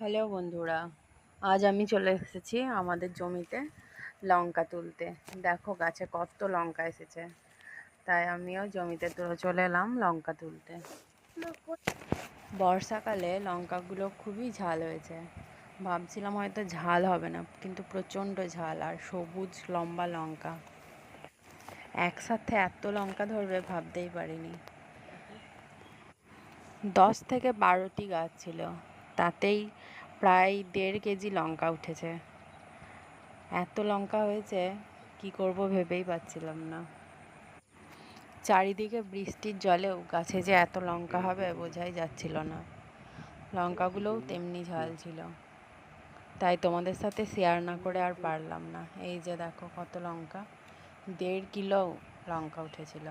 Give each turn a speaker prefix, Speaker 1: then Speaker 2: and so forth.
Speaker 1: Hello বন্ধুরা, আজ আমি চলে এসেছি আমাদের জমিতে লঙ্কা তুলতে। দেখো গাছে কত লঙ্কা এসেছে। তাই আমিও জমিতে তুলে চলে এলাম লঙ্কা তুলতে। বর্ষাকালে লঙ্কাগুলো খুবই ঝাল হয়েছে। ভাবছিলাম হয়তো ঝাল হবে না, কিন্তু প্রচণ্ড ঝাল আর সবুজ লম্বা লঙ্কা। একসাথে এত লঙ্কা ধরবে ভাবতেই পারিনি। দশ থেকে বারোটি গাছ ছিল। তাতেই প্রায় দেড় কেজি লঙ্কা উঠেছে। এত লঙ্কা হয়েছে, কি করব ভেবেই পাচ্ছিলাম না। চারিদিকে বৃষ্টির জলেও গাছে যে এত লঙ্কা হবে বোঝাই যাচ্ছিল না। লঙ্কাগুলোও তেমনি ঝাল ছিল। তাই তোমাদের সাথে শেয়ার না করে আর পারলাম না। এই যে দেখো কত লঙ্কা, দেড় কিলো লঙ্কা উঠেছিল।